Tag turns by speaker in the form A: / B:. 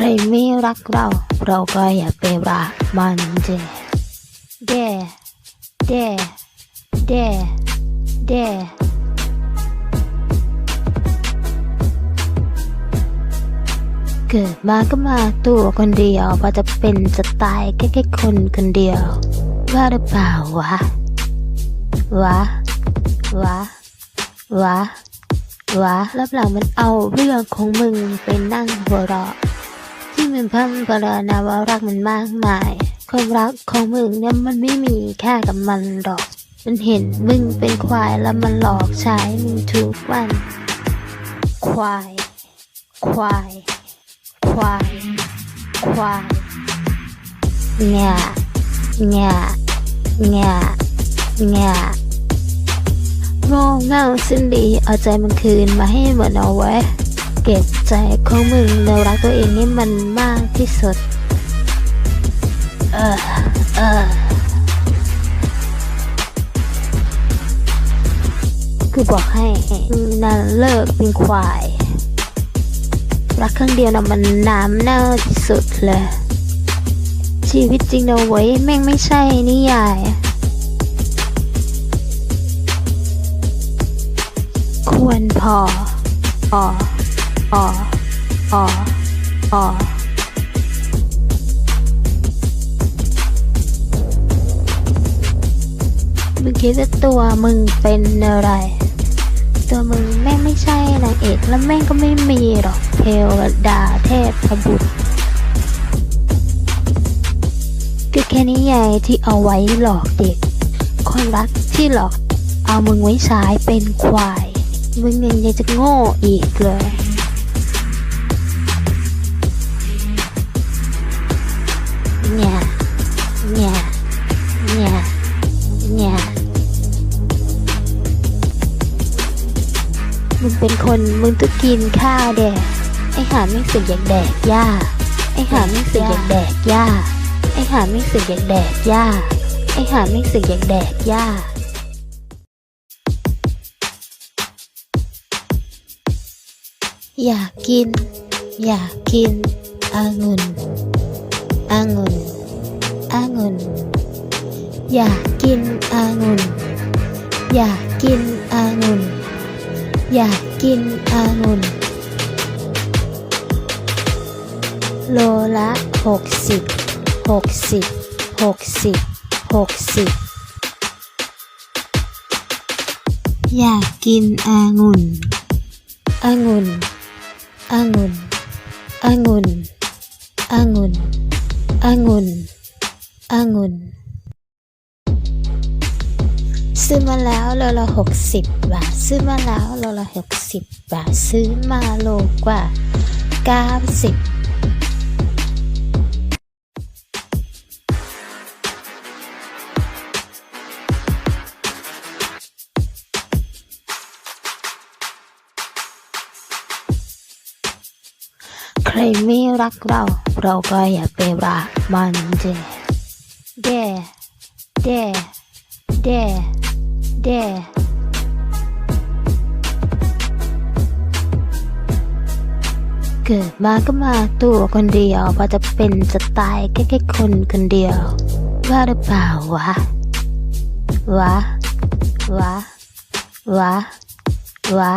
A: ใครไม่รักเรา เราก็อย่าไปรักมันเจเดเดเดเดเกิดมาก็มาตัวคนเดียวพอจะเป็นจะตายแค่แค่คนคนเดียว ว่าหรือเปล่าวะ วะ วะ วะ วะรับหลังมันเอาเรื่องของมึงไปนั่งหัวเราะ ที่มันพัมปรานาว่ารักมันมากมาย ความรักของมึงเนี่ยมันไม่มีแค่กับมันหรอก มันเห็นมึงเป็นควายแล้วมันหลอกใช้มึงทุกวัน ควาย ควาย ควาย ควายแง่แง่แง่แง่โง่เง่าสิ้นดีเอาใจมันคืนมาให้เหมดเอาไว้ เก็บใจของมึงแล้วรักตัวเองให้มันมากที่สุด เออ เออคือบอกให้มึงนั่นเลิกเป็นควาย รักครั้งเดียวนะมันน้ำเน่าที่สุดเลย ชีวิตจริงเนะเว้แม่งไม่ใช่นิยายควรพอออ ออออมึงคิดว่าตัวมึงเป็นอะไร ตัวมึงแม่งไม่ใช่นางเอกแล้วแม่งก็ไม่มีหรอกเทวดาเทพบุตรก็แค่นิยายที่เอาไว้หลอกเด็ก คนรักที่หลอกเอามึงไว้ใช้เป็นควาย มึงยังยังจะโง่อีกเลย มึงเป็นคนมึงต้องกินข้าวแดกไอหาไม่สึกอยากแดกหญ้าไอหาไม่สึกอยากแดกหญ้าไอหาไม่สึกอยากแดกหญ้าไอหาไม่สึกอยากแดกหญ้าอยากกิน อยากกินองุ่นองุ่นองุ่นอยากกินองุ่นอยากกินองุ่น อยากกินองุ่น โลละหกสิบหกสิบหกสิบหกสิบอยากกินองุ่นองุ่นองุ่นองุ่นองุ่นองุ่นองุ่น ซื้อมาแล้วโลละหกสิบบาท ซื้อมาแล้วโลละหกสิบบาท ซื้อมาโลกว่าเก้าสิบใครไม่รักเรา เราก็อย่าไปรักมันเจเดเดเด เดเกิดมาก็มาตัวคนเดียวพอจะเป็นจะตายแค่แค่คนคนเดียว ว่าหรือเปล่าวะ วะ วะ วะ วะ